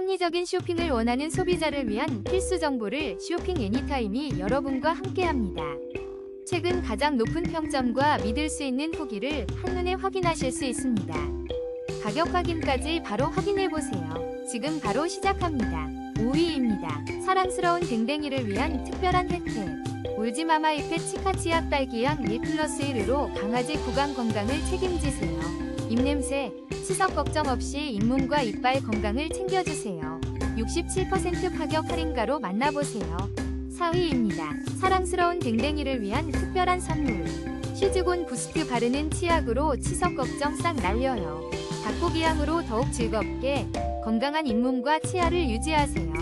합리적인 쇼핑을 원하는 소비자를 위한 필수 정보를 쇼핑 애니타임이 여러분과 함께합니다. 최근 가장 높은 평점과 믿을 수 있는 후기를 한눈에 확인하실 수 있습니다. 가격 확인까지 바로 확인해 보세요. 지금 바로 시작합니다. 5위입니다. 사랑스러운 댕댕이를 위한 특별한 혜택. 울지마마 잎의 치카치약 딸기향 1 플러스 1으로 강아지 구강 건강을 책임지세요. 입냄새, 치석 걱정 없이 잇몸과 이빨 건강을 챙겨주세요. 67% 가격 할인가로 만나보세요. 4위입니다. 사랑스러운 댕댕이를 위한 특별한 선물. 시즈곤 부스트 바르는 치약으로 치석 걱정 싹 날려요. 닭고기 향으로 더욱 즐겁게 건강한 잇몸과 치아를 유지하세요.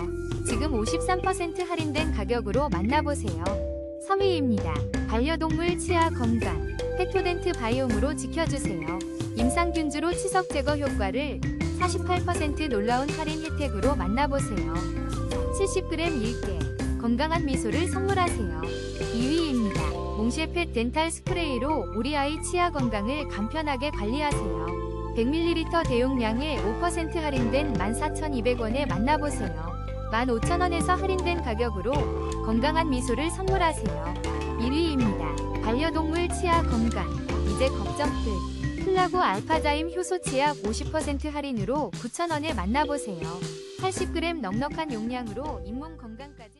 지금 53% 할인된 가격으로 만나보세요. 3위입니다. 반려동물 치아 건강. 페토덴트 바이옴으로 지켜주세요. 임상균주로 치석 제거 효과를 48% 놀라운 할인 혜택으로 만나보세요. 70g 1개. 건강한 미소를 선물하세요. 2위입니다. 몽쉐펫 덴탈 스프레이로 우리 아이 치아 건강을 간편하게 관리하세요. 100ml 대용량에 5% 할인된 14,200원에 만나보세요. 15,000원에서 할인된 가격으로 건강한 미소를 선물하세요. 1위입니다. 치아 건강. 이제 걱정 끝. 플라고 알파자임 효소 치약 50% 할인으로 9,000원에 만나보세요. 80g 넉넉한 용량으로 잇몸 건강까지